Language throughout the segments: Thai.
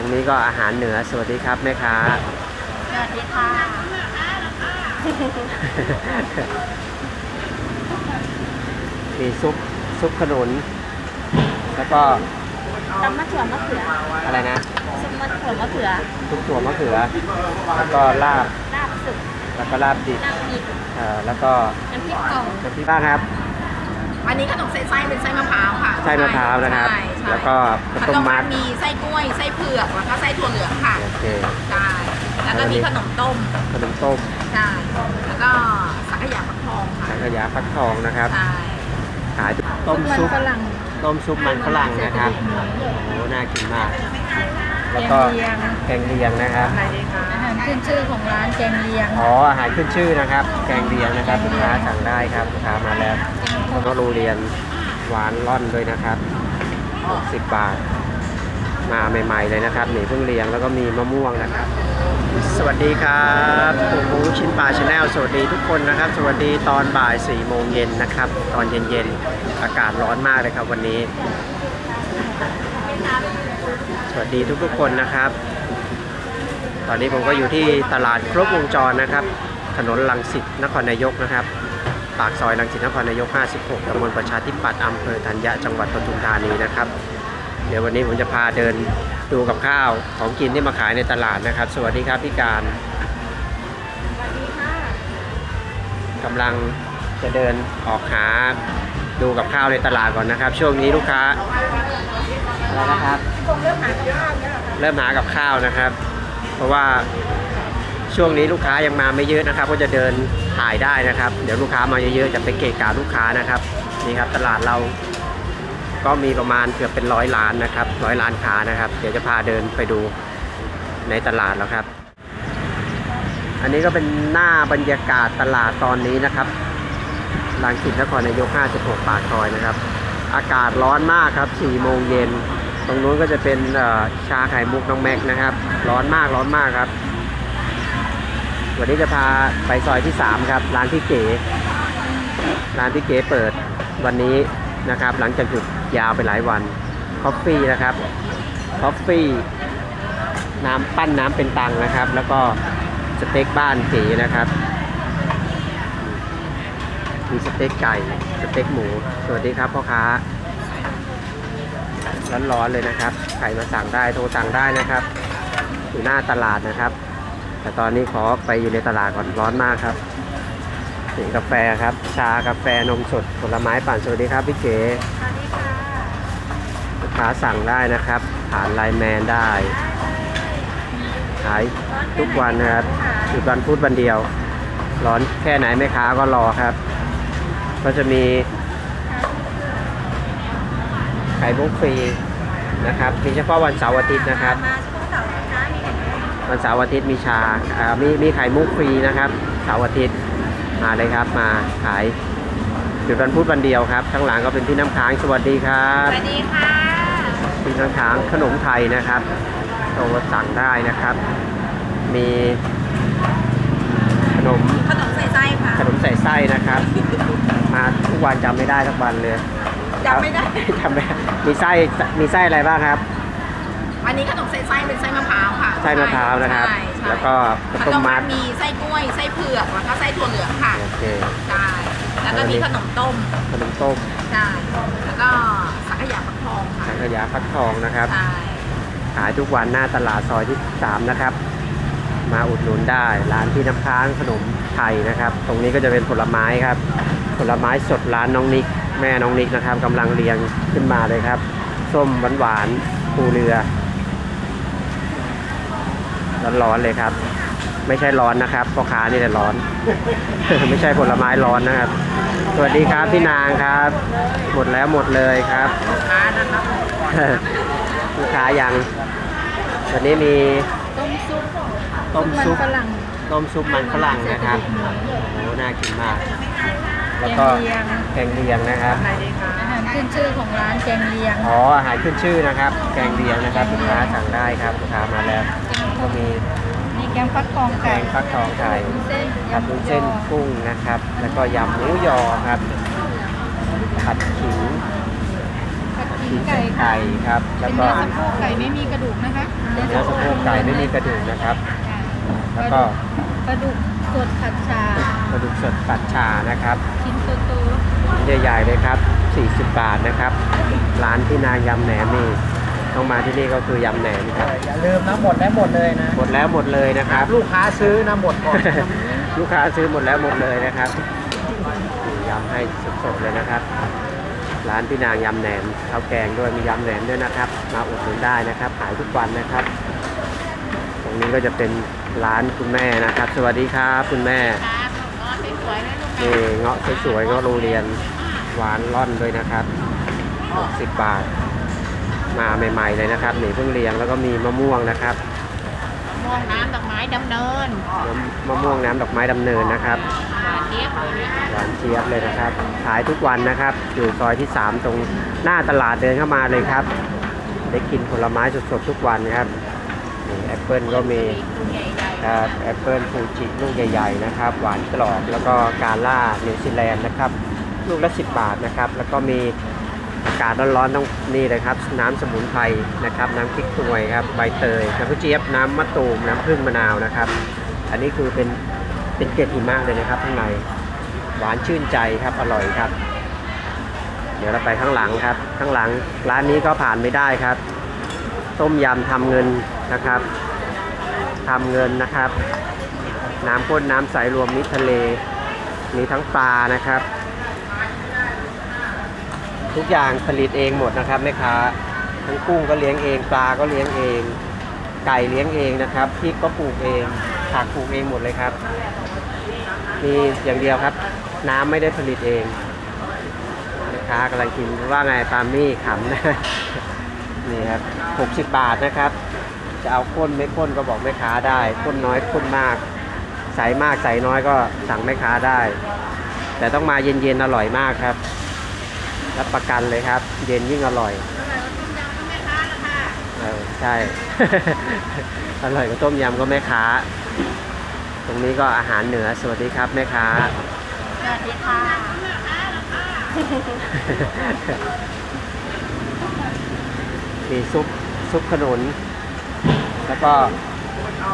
ตรงนี้ก็อาหารเหนือสวัสดีครับแม่ค้าสวัสดีค่ะมีซุปซุปขนุน แล้วก็ตำมะเขือมะเขืออะไรนะซุปมะเขือมะเขือซุปถั่วมะเขือ แล้วก็ลาบลาบสุกแล้วก็ลาบดิบลาบดิบเอ่อแล้วก็น้ำพริกกล่องน้ำพริกบ้างครับ อันนี้ขนมใส่ไส้เป็นไส้มะพร้าวค่ะไส้มะพร้าวนะครับ ใช่ใช่แล้วก็ข้าวขต้นมมมัมัดดมีไส้กล้วยไส้เผือกแล้วก็ไส้ถั่วเหลืองค่ะโอเคใช่แล้วก็มีขนมต้มขนมต้มใช่แล้วก็สังขยาฟักทองค่ะสังขยาฟักทองนะครับใช่ขายต้มซุป ฝรั่งต้มซุปมันฝรั่งนะครับโอ้โหน่ากินมาก แล้วก็แกงเลียงนะครับ อาหารขึ้นชื่อของร้านแกงเลียง อ๋ออาหารขึ้นชื่อนะครับ แกงเลียงนะครับลูกค้าสั่งได้ครับลูกค้ามาแล้ว แล้วก็โรงเรียนหวานร่อนด้วยนะครับ 60 บาท มาใหม่ๆเลยนะครับหนีเพิ่งเลี้ยงแล้วก็มีมะม่วงนะครับ สวัสดีครับผมมูชิ้นปลาชาแนลสวัสดีทุกคนนะครับ สวัสดีตอนบ่าย4โมงเย็นนะครับ ตอนเย็นๆอากาศร้อนมากเลยครับวันนี้ สวัสดีทุกๆคนนะครับ ตอนนี้ผมก็อยู่ที่ตลาดครบวงจรนะครับ ถนนลังสิตนครนายกนะครับ ปากซอยลังสิตนครนายก 56ตำบลประชาธิปัตย์อำเภอธัญญะจังหวัดปทุมธานีนะครับ เดี๋ยววันนี้ผมจะพาเดินดูกับข้าวของกินที่มาขายในตลาดนะครับ สวัสดีครับพี่การกำลังจะเดินออกหาดูกับข้าวในตลาดก่อนนะครับ ช่วงนี้ลูกค้าอะไรนะครับเริ่มหากับข้าวนะครับ เพราะว่า ช่วงนี้ลูกค้ายังมาไม่เยอะนะครับ ก็จะเดินถ่ายได้นะครับ เดี๋ยวลูกค้ามาเยอะๆจะไปเกะกะลูกค้านะครับนี่ครับตลาดเราก็มีประมาณเกือบเป็นร้อยล้านนะครับร้อยล้านค้านะครับ เดี๋ยวจะพาเดินไปดูในตลาดแล้วครับ อันนี้ก็เป็นหน้าบรรยากาศตลาดตอนนี้นะครับลังสิตนครนายก 56 ปากซอยนะครับ อากาศร้อนมากครับ 4 โมงเย็น ตรงนู้นก็จะเป็นชาไข่มุกน้องแม็กนะครับ ร้อนมากร้อนมากครับ วันนี้จะพาไปซอยที่ 3 ครับ ร้านพี่เก๋ร้านพี่เก๋เปิดวันนี้นะครับ หลังจากหยุดยาวไปหลายวันคอฟฟี่นะครับคอฟฟี่น้ำปั้นน้ำเป็นตังนะครับ แล้วก็สเต็กบ้านเก๋นะครับมีสเต็กไก่สเต็กหมู สวัสดีครับพ่อค้าร้อนๆเลยนะครับ ใครมาสั่งได้โทรสั่งได้นะครับ อยู่หน้าตลาดนะครับ แต่ตอนนี้ขอไปอยู่ในตลาดก่อนร้อนมากครับนี่กาแฟครับ ชากาแฟนมสดผลไม้ปั่นสวัสดีครับพี่เก๋สวัสดีค่ะลูกค้าสั่งได้นะครับ ผ่านไลน์แมนได้ขายทุกวันนะครับหยุดวันพุธวันเดียว ร้อนแค่ไหนแม่ค้าก็รอครับ ก็จะมีไข่มุกฟรีนะครับมีเฉพาะวันเสาร์อาทิตย์นะครับ วันเสาร์อาทิตย์มีชาอ่ามีมีไข่มุกฟรีนะครับเสาร์อาทิตย์มาเลยครับมาขายหยุดวันพุธวันเดียวครับข้างหลังก็เป็นพี่น้ำค้างสวัสดีครัสบวัสดีค่ะ พี่น้ำค้างขนมไทยนะครับโทรสั่งได้นะครับ มีขนมขนมใส่ไส้ค่ะขนมใส่ไส้นะครับ มาทุกวันจำไม่ได้ทุกวันเลยจำไม่ได้ จำไม่ได้มีไส้มีไส้อะไรบ้างครับ อันนี้ขนมใส่ไส้เป็นไส้มะพร้าวค่ะไส้มะพร้าวนะครับ ใช่ใช่แล้วก็ข้าวขต้นมมมัมัดดมีไส้กล้วยไส้เผือกแล้วก็ไส้ถั่วเหลืองค่ะโอเคใช่แล้วก็มีขนมต้มขนมต้มใช่แล้วก็สังขยาฟักทองค่ะสังขยาฟักทองนะครับ ใช่ขายทุกวันหน้าตลาดซอยที่3นะครับ มาอุดหนุนได้ ร้านพี่น้ำค้างขนมไทยนะครับ ตรงนี้ก็จะเป็นผลไม้ครับ ผลไม้สดร้านน้องนิก แม่น้องนิกนะครับกำลังเรียงขึ้นมาเลยครับ ส้มหวานหวานๆปูเรือ ร้อนๆเลยครับ ไม่ใช่ร้อนนะครับพ่อค้านี่แหละร้อน ไม่ใช่ผลไม้ร้อนนะครับ สวัสดีครับพี่นางครับ หมดแล้วหมดเลยครับร้านนะครับลูกค้ายังวันนี้มีต้มซุปต้มซุปนฝรั่งต้มซุปมันฝรั่งนะครับโอ้โหน่ากินมาก แล้วก็แกงเลียงแกงเลียงนะครับอาหารขึ้นชื่อของร้านแกงเลียง อ๋ออาหารขึ้นชื่อนะครับ แกงเลียงนะครับลูกค้าสั่งได้ครับลูกค้ามาแล้ว ก็มีมีแกงฟักทองแกไก่งฟักทองไก่วุ้นเส้นผัดยำหมูวุ้นยเส้นอกุ้งนะครับ แล้วก็ยำหมูยอครับผัดขิงผัดขิงไก่ค่ะไก่ครับแล้วเป็นก็เนื้อสะโพกไก่ไม่มีกระดูกนะคะเนื้อสไก่ไม่มีกระดูกนะครับ แล้วก็ปลาดุกสดผัดชากระดูกสดปัดชานะครับ ชิ้นโตใหญ่ๆเลยครับ 40 บาทนะครับ ร้านที่นางยำแหนมนี่ ต้องมาที่นี่ก็คือยำแหนมครับ อย่าลืมนะหมดแล้วหมดเลยนะหมดแล้วหมดเลยนะครับ ลูกค้าซื้อนะหมดก่อนลูกค้าซื้อหมดแล้วหมดเลยนะครับยำให้สดๆเลยนะครับ ร้านพี่นางยำแหนมข้าวแกงด้วยมียำแหนมด้วยนะครับ มาอุดหนุนได้นะครับขายทุกวันนะครับ ตรงนี้ก็จะเป็นร้านคุณแม่นะครับ สวัสดีครับคุณแม่ค่ะก็สวยๆเลยลูกนี่เงาะสวยๆเงาะโรงเรียนหวานร่อนด้วยนะครับ60บาท มาใหม่ ๆ เลยนะครับนี่เพิ่งเลี้ยงแล้วก็มีมะม่วงนะครับม่วงน้ำดอกไม้ดำเนินมะม่วงน้ำดอกไม้ดำเนินนะครับหวานเทียบเลยเนี่ยหวานเจี๊ยบเลยนะครับ ขายทุกวันนะครับ อยู่ซอยที่ 3 ตรงหน้าตลาดเดินเข้ามาเลยครับ ได้กินผลไม้สดๆทุกวันครับนี่แอปเปิลก็มีลูกใหญ่ครับแอปเปิลฟูจิลูกใหญ่ ๆ นะครับ หวานกรอบแล้วก็กาล่านิวซีแลนด์นะครับ ลูกละ 10 บาทนะครับ แล้วก็มี อากาศร้อนๆต้องนี่เลยครับ น้ำสมุนไพรนะครับ น้ำพริกหน่วยครับใบเตยน้ำกระเจี๊ยบน้ำมะตูมน้ำผึ้งมะนาวนะครับ อันนี้คือเป็นเป็นเกล็ดหิมะเลยนะครับข้างในหวานชื่นใจครับอร่อยครับ เดี๋ยวเราไปข้างหลังครับ ข้างหลังร้านนี้ก็ผ่านไม่ได้ครับ ต้มยำทำเงินนะครับทำเงินนะครับ น้ำข้นน้ำใสรวมมิตรทะเลมีทั้งปลานะครับ ทุกอย่างผลิตเองหมดนะครับแม่ค้าทั้งกุ้งก็เลี้ยงเองปลาก็เลี้ยงเอง ไก่เลี้ยงเองนะครับพริกก็ปลูกเองผักปลูกเองหมดเลยครับ มีอย่างเดียวครับ น้ำไม่ได้ผลิตเองแม่ค้ากำลังกินว่าไงปามี่ขำนะนี่ครับ60บาทนะครับ จะเอาข้นไม่ข้นก็บอกแม่ค้าได้ข้นน้อยข้นมาก ใสมากใสน้อยก็สั่งแม่ค้าได้ แต่ต้องมาเย็นๆอร่อยมากครับ รับประกันเลยครับ เย็นยิ่งอร่อยเออใช่ อร่อยกว่าต้มยำก็แม่ค้า ตรงนี้ก็อาหารเหนือสวัสดีครับแม่ค้า สวัสดีค่ะมีซุปซุปขนุน แล้วก็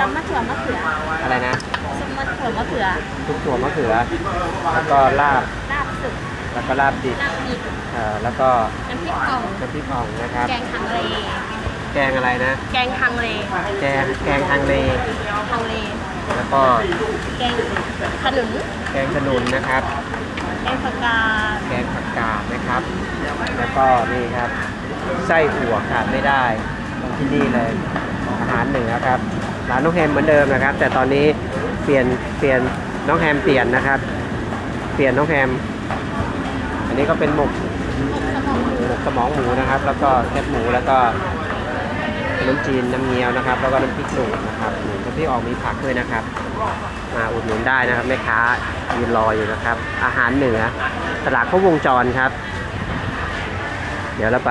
ตำมะเขือมะเขืออะไรนะซุปมะเขือมะเขือซุปถั่วมะเขือ แล้วก็ลาบลาบสุก แล้วก็ลาบดิบลาบดิบเอ่อแล้วก็น้ำพริกอ่องน้ำพริกอ่องนะครับ แกงฮังเลแกงอะไรนะ แกงฮังเลแกงแกงฮังเลฮังเล แล้วก็แกงขนุน แกงขนุนนะครับ แกงผักกาดแกงผักกาดนะครับ แล้วก็นี่ครับไส้อั่วขาดไม่ได้ของที่นี่เลยอาหารเหนือครับร้านน้องแฮมเหมือนเดิมนะครับ แต่ตอนนี้เปลี่ยนเปลี่ยนน้องแฮมเปลี่ยนนะครับ เปลี่ยนน้องแฮมอั นนี้ก็เป็นหมกหมกสมองหมูนะครับ แล้วก็แคบหมูแล้วก็ขนมจีนน้ำเงี้ยวนะครับ แล้วก็น้ำพริกหนุ่มนะครับหมูน้ำพริกออกมีผักด้วยนะครับ มาอุดหนุนได้นะครับแม่ค้ายืนรออยู่นะครับ อาหารเหนือตลาดครบวงจรครับ เดี๋ยวเราไป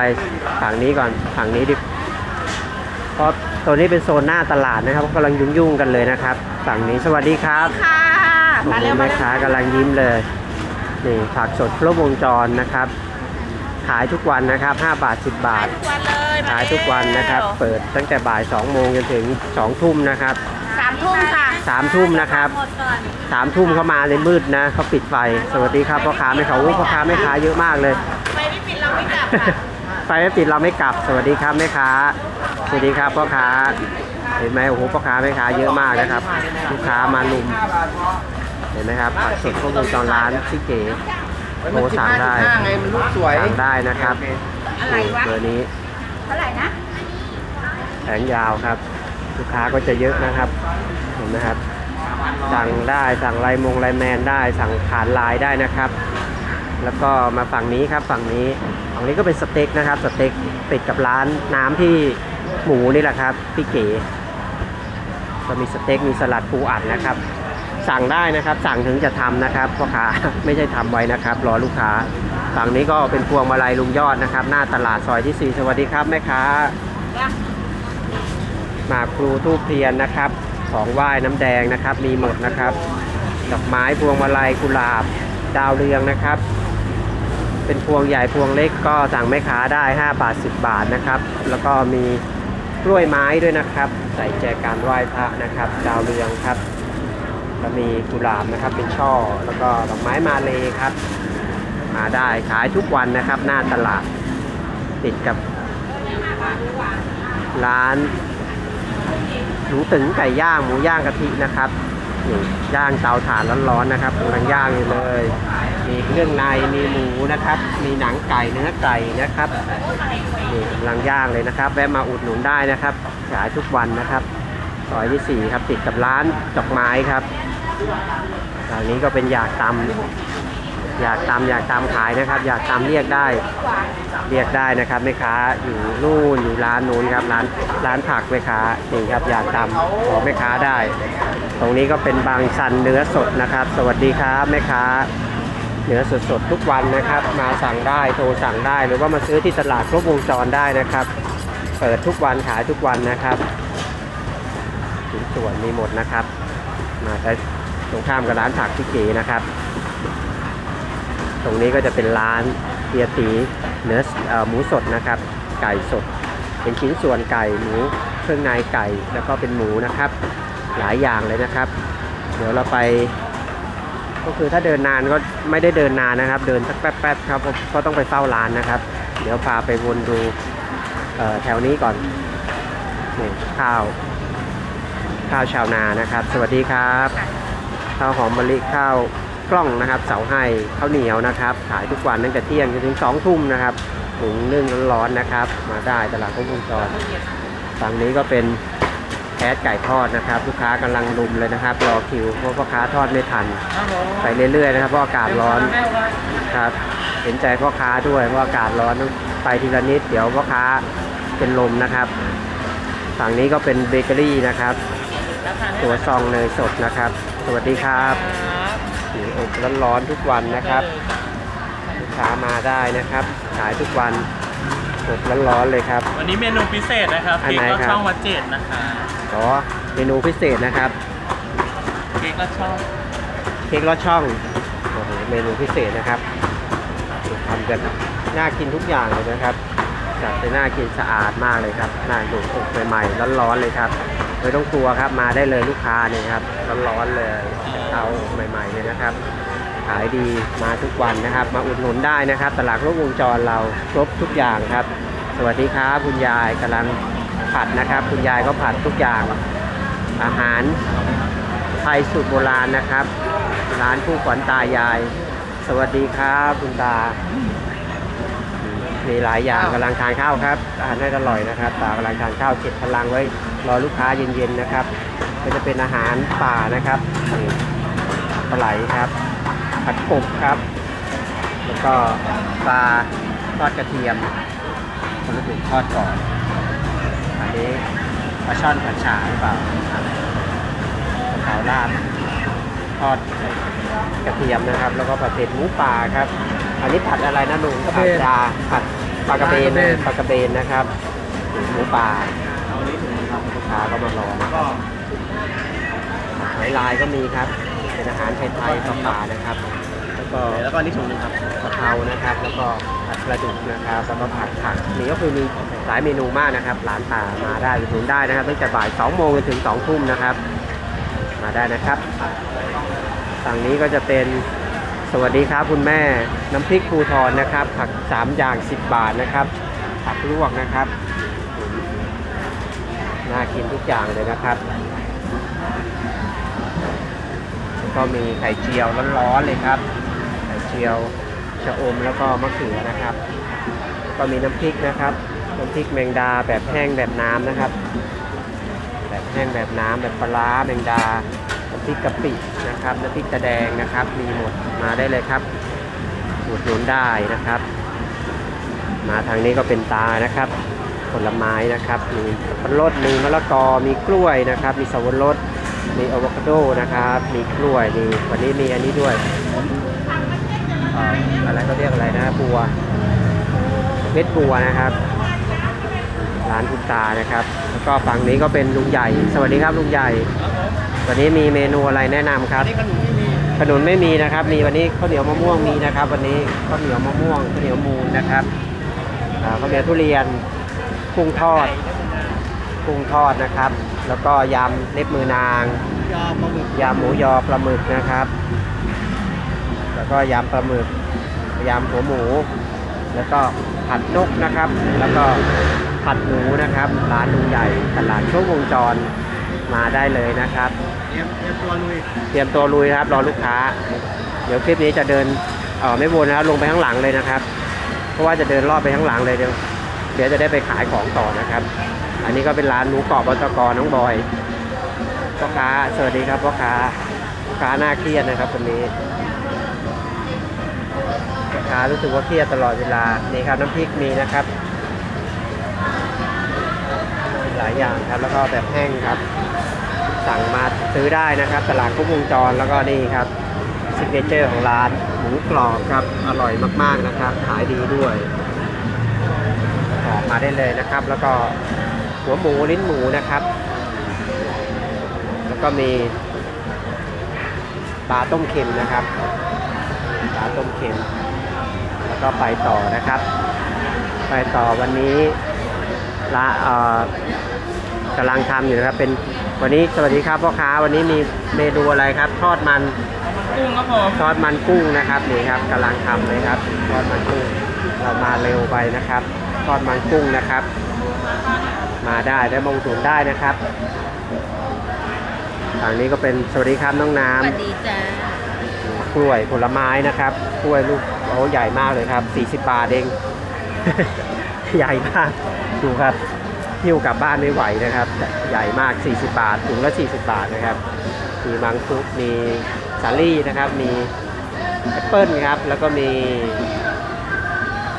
ฝั่งนี้ก่อนฝั่งนี้ดิเพราะตัวนี้เป็นโซนหน้าตลาดนะครับกำลังยุ่งๆกันเลยนะครับ ฝั่งนี้สวัสดีครับค่ะโอ้มาโหเร็วมาแม่เร็วค้ากำลังยิ้มเลย นี่ผักสดครบวงจรนะครับ ขายทุกวันนะครับ 5 บาท 10 บาท ทุกวันเลยมขายทุกวันนะครับ เปิดตั้งแต่บ่าย 2 โมงจนถึง 2 ทุ่มนะครับ สามทุ่มค่ะ3 ทุ่มนะครับ หมดก่อนสามทุ่มเข้ามาเลยมืดนะเขาปิดไฟ สวัสดีครับพ่อค้าไม่เขาโอ้พ่อค้าไม่ค้าเยอะมากเลย ไปไม่ปิดเราไม่กลับค่ะ ไฟไม่ปิดเราไม่กลับ สวัสดีครับแม่ค้า สวัสดีครับพ่อค้า เห็นไหมโอ้โหพ่อค้าแม่ค้าเยอะมากนะครับ ลูกค้ามาลุม เห็นไหมครับผักสดพวกวงจรร้านที่เก๋โทรสั่งได้ไงมันลูกสวยสั่งได้นะครับอะไรวะเบอร์นี้เท่าไหร่นะแผงยาวครับ ลูกค้าก็จะเยอะนะครับ เห็นไหมครับ สั่งได้สั่งไลน์มงไลน์แมนได้ สั่งผ่านไลน์ได้นะครับ แล้วก็มาฝั่งนี้ครับฝั่งนี้ฝั่งนี้ก็เป็นสเต็กนะครับสเต็กติดกับร้านน้ำที่หมูนี่แหละครับพี่เก๋ก็มีสเต็กมีสลัดปูอัดนะครับ สั่งได้นะครับ สั่งถึงจะทำนะครับพ่อค้าไม่ใช่ทำไว้นะครับ รอลูกค้า ฝั่งนี้ก็เป็นพวงมาลัยลุงยอดนะครับ หน้าตลาดซอยที่4สวัสดีครับแม่ค้าหมากพลูทูบเทียนนะครับ ของไหว้น้ำแดงนะครับ มีหมดนะครับ ดอกไม้พวงมาลัยกุหลาบ ดาวเรืองนะครับ เป็นพวงใหญ่พวงเล็กก็สั่งแม่ค้าได้ 5 บาท 10 บาทนะครับ แล้วก็มีกล้วยไม้ด้วยนะครับ ใส่แจกันไหว้พระนะครับ ดาวเรืองครับ แล้วมีกุหลาบนะครับเป็นช่อ แล้วก็ดอกไม้มาเลยครับ มาได้ขายทุกวันนะครับ หน้าตลาดติดกับ ร้านหนูตึงไก่ย่างหมูย่างกะทินะครับย่างเตาถ่านร้อนๆนะครับกำลังย่างอยู่เลย มีเครื่องในมีหมูนะครับ มีหนังไก่เนื้อไก่นะครับนี่กำลังย่างเลยนะครับ แวะมาอุดหนุนได้นะครับขายทุกวันนะครับซอยที่สี่ครับติดกับร้านดอกไม้ครับ ทางนี้ก็เป็นอยากตำอยากตำอยากตำขายนะครับ อยากตำเรียกได้ เรียกได้นะครับแม่ค้าอยู่นู่นอยู่ร้านนู้นครับร้านร้านผักแม่ค้านี่ครับอยากตำขอแม่ค้าได้ ตรงนี้ก็เป็นบางสันเนื้อสดนะครับ สวัสดีครับแม่ค้าเนื้อสดๆทุกวันนะครับ มาสั่งได้โทรสั่งได้ หรือว่ามาซื้อที่ตลาดครบวงจรได้นะครับ เปิดทุกวันขายทุกวันนะครับชิ้นส่วนมีหมดนะครับ มาใช้ ตรงข้ามกับร้านผักพี่เก๋นะครับ ตรงนี้ก็จะเป็นร้านเฮียตีเนื้ออหมูสดนะครับ ไก่สด เป็นชิ้นส่วนไก่หมูเครื่องในไก่แล้วก็เป็นหมูนะครับ หลายอย่างเลยนะครับ เดี๋ยวเราไป ก็คือถ้าเดินนานก็ไม่ได้เดินนานนะครับ เดินสักแป๊บๆครับเพราะต้องไปเฝ้าร้านนะครับ เดี๋ยวพาไปวนดูแถวนี้ก่อนนี่ข้าว ข้าวชาวนานะครับ สวัสดีครับ ข้าวหอมมะลิข้าวกล้องนะครับ เสาให้ข้าวเหนียวนะครับ ขายทุกวันตั้งแต่เที่ยงจนถึงสองทุ่มนะครับถุงนึ่งร้อนๆนะครับ มาได้ตลาดครบวงจรฝั่งนี้ก็เป็นแคสไก่ทอดนะครับ ลูกค้ากำลังลุมเลยนะครับ รอคิวเพราะพ่อค้าทอดไม่ทันไปเรื่อยๆนะครับเพราะอากาศร้อนครับ เห็นใจพ่อค้าด้วยเพราะอากาศร้อนไปทีละนิด เดี๋ยวพ่อค้าเป็นลมนะครับ ฝั่งนี้ก็เป็นเบเกอรี่นะครับ ตัวซองเนยสดนะครับ สวัสดีครับหมูอบร้อนๆทุกวันนะครับลูกค้ามาได้นะครับ ขายทุกวันอบร้อนๆเลยครับ วันนี้เมนูพิเศษนะครับอันเค้กไหนก็ครับ ช่องวัดเจ็ดนะคะขอเมนูพิเศษนะครับ เค้กก็ช่องเค้กลอดช่องโอ้โหเมนูพิเศษนะครับทำกันน่ากินทุกอย่างเลยนะครับจัดไปน่ากินสะอาดมากเลยครับน่าดูอบใหม่ๆร้อนๆเลยครับ ไม่ต้องกลัวครับมาได้เลยลูกค้าเนี่ยครับร้อนๆเลยเอาใหม่ๆเลยนะครับ ขายดีมาทุกวันนะครับ มาอุดหนุนได้นะครับ ตลาดรถวงจรเราครบทุกอย่างครับ สวัสดีครับคุณยายกำลังผัดนะครับ คุณยายก็ผัดทุกอย่าง อาหารไทยสูตรโบราณนะครับ ร้านผู้ขวัญตายาย สวัสดีครับคุณตามีหลายอย่างกำลังทานข้าวครับอาหารให้อร่อยนะครับตากำลังทานข้าวเก็บพลังไว้ รอลูกค้าเย็นๆนะครับ ก็จะเป็นอาหารป่านะครับนี่ปลาไหลครับผัดกบครับ แล้วก็ปลาทอดกระเทียมคนละถูกทอดก่อน อันนี้ปลาช่อนผัดฉ่าหรือเปล่าครับกะเพราลาบทอดกระเทียมนะครับ แล้วก็ผัดเผ็ดหมูป่าครับ อันนี้ผัดอะไรนะลุงกระผัเบดนดาผัดปลากระเบนปลากระเบนปลากระเบนนะครับ หมูป่าเอานี้ถึง ครับลูกค้าก็มารอนะครับหอยลายก็มีครับ เป็นอาหารไทยๆป่าๆนะครับ แล้วก็แล้วก็อันนี้ถุงหนึงครับกะเพรานะครับ แล้วก็ผัดปลาดุกนะครับแล้วก็ผัดผักนี่ก็คือมีหลายเมนูมากนะครับ ร้านป่ามาได้อุดหนุนได้นะครับตั้งแต่บ่าย2โมงจนถึง2ทุ่มนะครับ มาได้นะครับ ฝั่งนี้ก็จะเป็นสวัสดีครับคุณแม่น้ำพริกภูทรนะครับ ผัก 3 อย่าง 10 บาทนะครับผักลวกนะครับ น่ากินทุกอย่างเลยนะครับ ก็มีไข่เจียวร้อนๆเลยครับ ไข่เจียวชะอมแล้วก็มะเขือนะครับ ก็มีน้ำพริกนะครับ น้ำพริกแมงดาแบบแห้งแบบน้ำนะครับ แบบแห้งแบบน้ำแบบปลาร้าแมงดา น้ำพริกกะปินะครับ น้ำพริกตะแดงนะครับ มีหมดมาได้เลยครับอุดหนุนได้นะครับ มาทางนี้ก็เป็นตานะครับ ผลไม้นะครับ มีสับปะรดมีมะละกอ มีกล้วยนะครับ มีสับปะรด มีอะโวคาโดนะครับ มีกล้วย มีวันนี้มีอันนี้ด้วย อะไรก็เรียกอะไรนะบัวเม็ดบัวนะครับ ร้านคุณตานะครับ แล้วก็ฝั่งนี้ก็เป็นลุงใหญ่ สวัสดีครับลุงใหญ่ วันนี้มีเมนูอะไรแนะนำครับขนุนไม่มีนะครับ มีวันนี้ข้าวเหนียวมะม่วงมีนะครับ วันนี้ข้าวเหนียวมะม่วงข้าวเหนียวมูนนะครับข้าวเหนียวทุเรียน กุ้งทอด กุ้งทอดนะครับ แล้วก็ยำเล็บมือนางยอปลาหมึกยำหมูยอปลาหมึกนะครับ แล้วก็ยำปลาหมึกยำหัวหมู แล้วก็ผัดนกนะครับ แล้วก็ผัดหมูนะครับ ร้านลุงใหญ่ตลาดโชควงจรมาได้เลยนะครับเตรียมเตรียมตัวลุย เตรียมตัวลุยนะครับ รอลูกค้า เดี๋ยวคลิปนี้จะเดินเออไม่วนนะครับลงไปข้างหลังเลยนะครับ เพราะว่าจะเดินรอบไปข้างหลังเลยเดี๋ยว เดี๋ยวจะได้ไปขายของต่อนะครับ อันนี้ก็เป็นร้านหมูกรอบบตกรน้องบอยพ่อค้าสวัสดีครับพ่อค้าพ่อค้าหน้าเครียดนะครับคนนี้พ่อค้ารู้สึกว่าเครียดตลอดเวลานี่ครับน้ำพริกมีนะครับ หลายอย่างครับแล้วก็แบบแห้งครับ สั่งมาซื้อได้นะครับ ตลาดครบวงจรแล้วก็นี่ครับซิกเนเจอร์ของร้านหมูกรอบครับ อร่อยมากๆนะครับ ขายดีด้วย มาได้เลยนะครับ แล้วก็หัวหมูลิ้นหมูนะครับ แล้วก็มีปลาต้มเค็มนะครับปลาต้มเค็ม แล้วก็ไปต่อนะครับ ไปต่อวันนี้ละเอ่อกำลังทำอยู่นะครับ เป็นวันนี้สวัสดีครับพ่อค้าวันนี้มีเมนูอะไรครับ ทอดมันกุ้งครับผมทอดมันกุ้งนะครับนี่ครับกำลังทำเลยครับทอดมันกุ้งเรามาเร็วไปนะครับ ทอดมันกุ้งนะครับ มาได้ได้มาอุดหนุนได้นะครับทางนี้ก็เป็นสวัสดีครับน้องน้สวัสดีจ้าำกล้วยผลไม้นะครับกล้วยลูกโอ้ใหญ่มากเลยครับ 40 บาทเอง ใหญ่มากดูครับหิ้วกลับบ้านไม่ไหวนะครับ ใหญ่มาก 40 บาทถุงละ 40 บาทนะครับ มีมังคุดมีสาลี่นะครับ มีแอปเปิ้ลครับ แล้วก็มี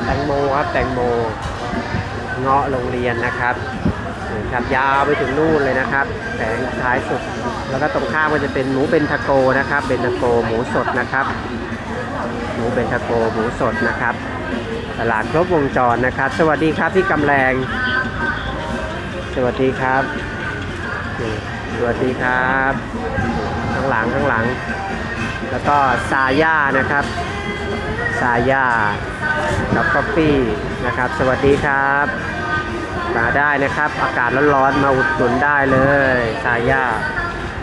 แตงโมครับแตงโม เงาะโรงเรียนนะครับครับยาวไปถึงนู่นเลยนะครับแสงท้ายสุด แล้วก็ตรงข้ามก็จะเป็นหมูเบนทาโกนะครับ เบนทาโกหมูสดนะครับ หมูเบนทาโกหมูสดนะครับ ตลาดครบวงจรนะครับ สวัสดีครับพี่กำแรงสวัสดีครับ สวัสดีครับ ข้างหลังข้างหลัง แล้วก็ซาย่านะครับ ซาย่า กับกาแฟนะครับ สวัสดีครับมาได้นะครับ อากาศร้อนๆมาอุดหนุนได้เลยซายา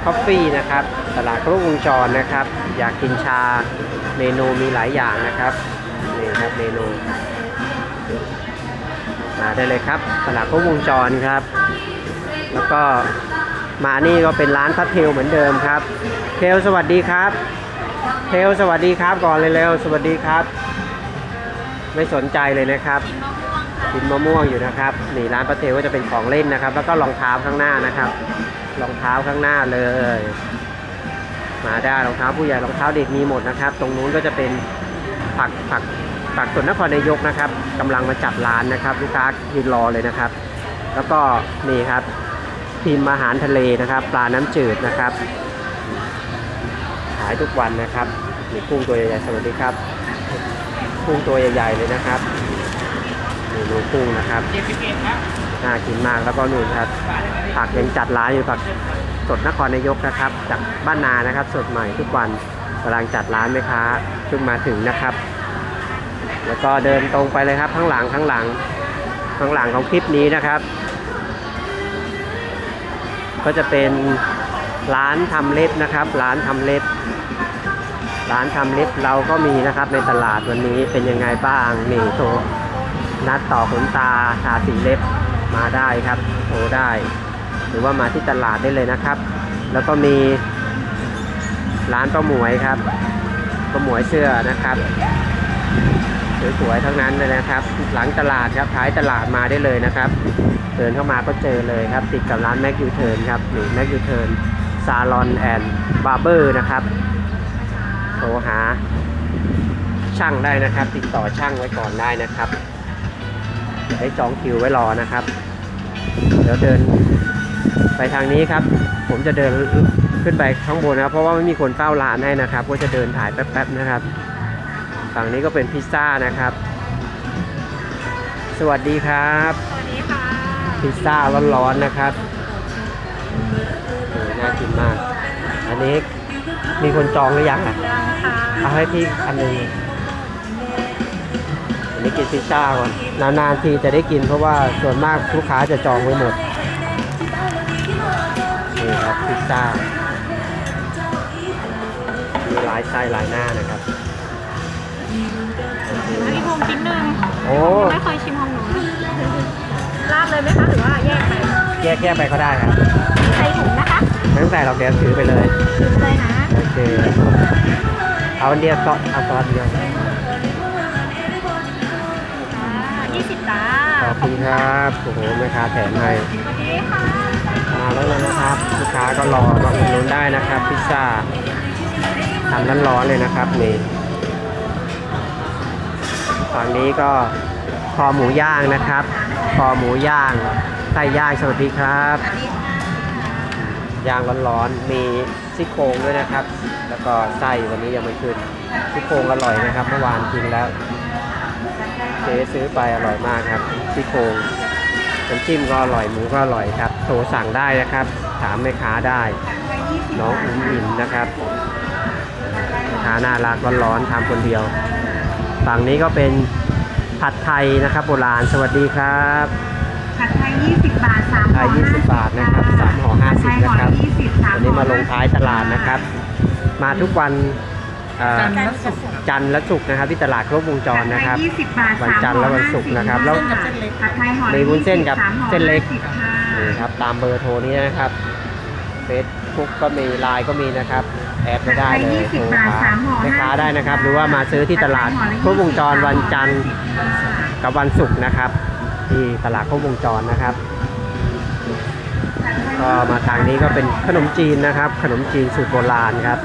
คอฟฟี่นะครับตลาดครบวงจรนะครับ อยากกินชาเมนูมีหลายอย่างนะครับนี่ครับเมนูมาได้เลยครับตลาดครบวงจรครับ แล้วก็มานี่ก็เป็นร้านพัทเทลเหมือนเดิมครับเทลสวัสดีครับเทลสวัสดีครับก่อนเลยเร็วสวัสดีครับ ไม่สนใจเลยนะครับกินมะม่วงอยู่นะครับนี่ร้านพัทเทลก็จะเป็นของเล่นนะครับ แล้วก็รองเท้าข้างหน้านะครับรองเท้าข้างหน้าเลย มาได้รองเท้าผู้ใหญ่รองเท้าเด็กมีหมดนะครับ ตรงนู้นก็จะเป็นผักผักผักสวนนครนายกนะครับกำลังมาจัดร้านนะครับ ลูกค้ายืนรอเลยนะครับ แล้วก็นี่ครับพิมพ์อาหารทะเลนะครับ ปลาน้ำจืดนะครับขายทุกวันนะครับมีกุ้งตัวใหญ่ๆสวัสดีครับ กุ้งตัวใหญ่ๆเลยนะครับเมนูกุ้งนะครับเจ็ดสิบเอ็ดครับน่ากินมากแล้วก็นู่นครับผักยังจัดร้านอยู่ผักสดนครนายกนะครับ จากบ้านนานะครับ สดใหม่ทุกวันกำลังจัดร้านไหมค้าเพิ่งมาถึงนะครับ แล้วก็เดินตรงไปเลยครับข้างหลังข้างหลังข้างหลังของคลิปนี้นะครับ ก็จะเป็นร้านทำเล็บนะครับ ร้านทำเล็บ ร้านทำเล็บเราก็มีนะครับในตลาดวันนี้เป็นยังไงบ้างนี่โทนัดต่อขนตาทาสีเล็บมาได้ครับโทรได้ หรือว่ามาที่ตลาดได้เลยนะครับ แล้วก็มีร้านป้าหมวยครับป้าหมวยเสื้อนะครับสวยๆทั้งนั้นเลยนะครับ หลังตลาดครับท้ายตลาดมาได้เลยนะครับเดินเข้ามาก็เจอเลยครับ ติดกับร้านแม็กยูเทิร์นครับนี่แม็กยูเทิร์นซาลอนแอนด์บาร์เบอร์นะครับ โทรหาช่างได้นะครับ ติดต่อช่างไว้ก่อนได้นะครับอย่าให้จองคิวไว้รอนะครับ เดี๋ยวเดินไปทางนี้ครับ ผมจะเดินขึ้นไปข้างบนนะครับ เพราะว่าไม่มีคนเฝ้าร้านให้นะครับ ก็จะเดินถ่ายแป๊บๆนะครับ ฝั่งนี้ก็เป็นพิซซ่านะครับ สวัสดีครับ สวัสดีค่ะ พิซซ่าร้อนๆนะครับโอ้ยน่ากินมาก อันนี้มีคนจองหรือยังอะยังค่ะ เอาให้พี่อันหนึงอันนี้กินพิซซ่าก่อน นานๆทีจะได้กินเพราะว่าส่วนมากลูกค้าจะจองไว้หมด นี่ครับพิซซ่า มีหลายไส้หลายหน้านะครับ พี่พงษ์ชิ้นหนึ่งโอ้ ไม่เคยชิมของหนูนะราดเลยไหมคะหรือว่าแยกไปแยกแยกไปก็ได้ครับใส่ถุงนะคะไม่ต้องใส่เราเดี๋ยวถือไปเลยถือเลยนะ โอเค เอาอันเดียวซอสเอาซอสเดียวอ่ายี่สิบจ้าขอบคุณครับโอ้โหแม่ค้าแถมให้สวัสดีค่ะมาแล้วเลยนะครับลูกค้าก็รอมาอุดหนุนได้นะครับพิซซ่าทำร้อนๆเลยนะครับนี่ฝั่งนี้ก็คอหมูย่างนะครับคอหมูย่างไส้ย่างสวัสดีครับย่างร้อนๆมี ซี่โครงด้วยนะครับ แล้วก็ไส้วันนี้ยังไม่ขึ้นซี่โครงอร่อยนะครับ เมื่อวานกินแล้วเจ๊ซื้อไปอร่อยมากครับซี่โครงน้ำจิ้มก็อร่อยหมูก็อร่อยครับโทรสั่งได้นะครับ ถามแม่ค้าได้ น้องอุ้มอิ่มนะครับแม่ค้าน่ารักร้อนๆทำคนเดียว ฝั่งนี้ก็เป็นผัดไทยนะครับ โบราณสวัสดีครับ 20 บาท3ผัดไทย20 บาทนะครับสามห่อ50 นะครับ20วันนี้มาลงท้ายตลาดนะครับ มาทุกวันเอ่อจันทร์และศุกร์จันทร์และศุกร์นะครับที่ตลาดครบวงจรนะครับ20บาทวันจันทร์และวันศุกร์นะครับ แล้วผัดไทยห่อมีวุ้นเส้นกับเส้นเล็ก50ค่ะนี่ครับตามเบอร์โทรนี้นะครับเฟซบุ๊กก็มีไลน์ก็มีนะครับแอดไม่ได้เลยโทรหาแม่ค้าได้นะครับ หรือว่ามาซื้อที่ตลาดครบวงจรวันจันทร์กับวันศุกร์นะครับ ที่ตลาดครบวงจรนะครับ ก็มาทางนี้ก็เป็นขนมจีนนะครับ ขนมจีนสูตรโบราณครับ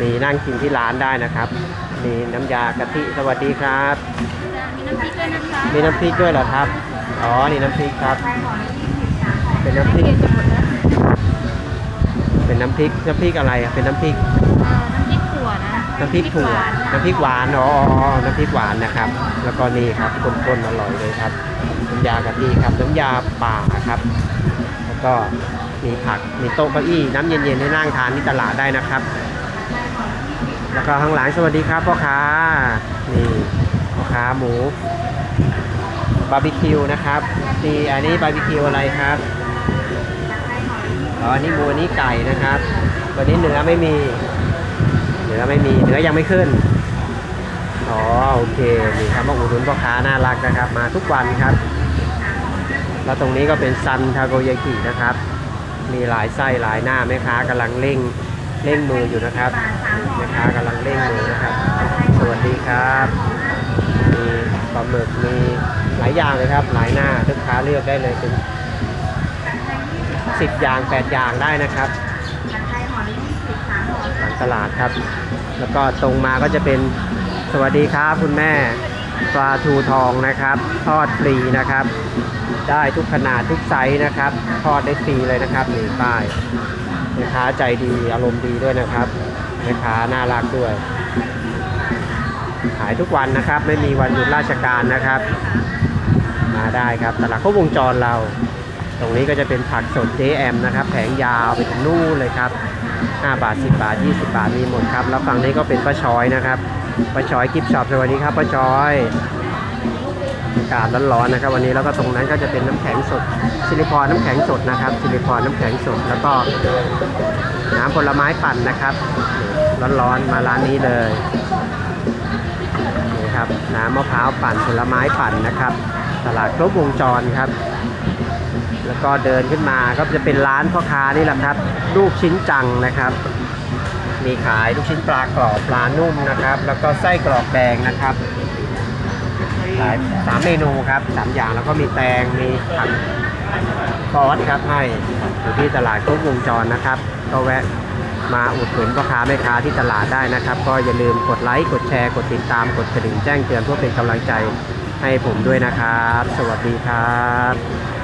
มีนั่งกินที่ร้านได้นะครับ มีน้ำยากะทิสวัสดีครับ มีน้ำพริกด้วยนะคะมีน้ำพริกด้วยเหรอครับ อ๋อ นี่น้ำพริกครับ เป็นน้ำพริก เปลี่ยนจะหมดแล้วเป็นน้ำพริก น้ำพริกอะไรอะเป็นน้ำพริก นะน้ำพริกถั่วหานน้ำพริกหวานอ๋ออ๋อน้ำพริกหวานนะครับ แล้วก็นี่ครับข้นๆอร่อยเลยครับน้ำยากะทิครับน้ำยาป่าครับ แล้วก็มีผักมีโต๊ะเก้าอี้น้ำเย็นๆให้นั่งทานที่ตลาดได้นะครับ แล้วก็ข้างหลังสวัสดีครับพ่อค้านี่พ่อค้าหมูบาร์บีคิวนะครับนี่อันนี้บาร์บีคิวอะไรครับอ๋ออันนี้หมูอันนี้ไก่นะครับ วันนี้เนื้อไม่มี เนื้อไม่มีเนื้อยังไม่ขึ้นอ๋อโอเคนี่ครับมาอุดหนุนพ่อค้าน่ารักนะครับ มาทุกวันครับ แล้วตรงนี้ก็เป็นซันทาโกยากินะครับ มีหลายไส้หลายหน้าแม่ค้ากำลังเร่งเร่งมืออยู่นะครับแม่ค้ากำลังเร่งมือนะครับ สวัสดีครับมีปลาหมึกมีหลายอย่างเลยครับ หลายหน้าลูกค้าเลือกได้เลยเป็นสิบอย่างแปดอย่างได้นะครับ ตลาดครับ แล้วก็ตรงมาก็จะเป็นสวัสดีครับคุณแม่ปลาทูทองนะครับ ทอดฟรีนะครับ ได้ทุกขนาดทุกไซส์นะครับ ทอดได้ฟรีเลยนะครับนี่ป้ายแม่ค้าใจดีอารมณ์ดีด้วยนะครับแม่ค้าน่ารักด้วย ขายทุกวันนะครับ ไม่มีวันหยุดราชการนะครับ มาได้ครับตลาดครบวงจรเรา ตรงนี้ก็จะเป็นผักสด JM นะครับ แผงยาวไปถึงนู่นเลยครับ 5 บาท 10 บาท 20 บาทมีหมดครับ แล้วฝั่งนี้ก็เป็นป้าชอยนะครับป้าชอยกิฟช็อปสวัสดีครับป้าชอยอากาศร้อนๆนะครับ วันนี้แล้วก็ตรงนั้นก็จะเป็นน้ำแข็งสดซิลิคอนน้ำแข็งสดนะครับซิลิคอนน้ำแข็งสดแล้วก็น้ำผลไม้ปั่นนะครับร้อนๆมาร้านนี้เลยนี่ครับน้ำมะพร้าวปั่นผลไม้ปั่นนะครับ ตลาดครบวงจรครับ แล้วก็เดินขึ้นมาก็จะเป็นร้านพ่อค้านี่แหละครับ ลูกชิ้นจังนะครับ มีขายลูกชิ้นปลากรอบปลานุ่มนะครับ แล้วก็ไส้กรอกแดงนะครับหลายสามเมนูครับสามอย่างแล้วก็มีแตงมีผักซอสครับให้อยู่ที่ตลาดครบวงจรนะครับ ก็แวะมาอุดหนุนพ่อค้าแม่ค้าที่ตลาดได้นะครับ ก็อย่าลืมกดไลค์กดแชร์ กดติดตาม กดกระดิ่งแจ้งเตือนเพื่อเป็นกำลังใจให้ผมด้วยนะครับ สวัสดีครับ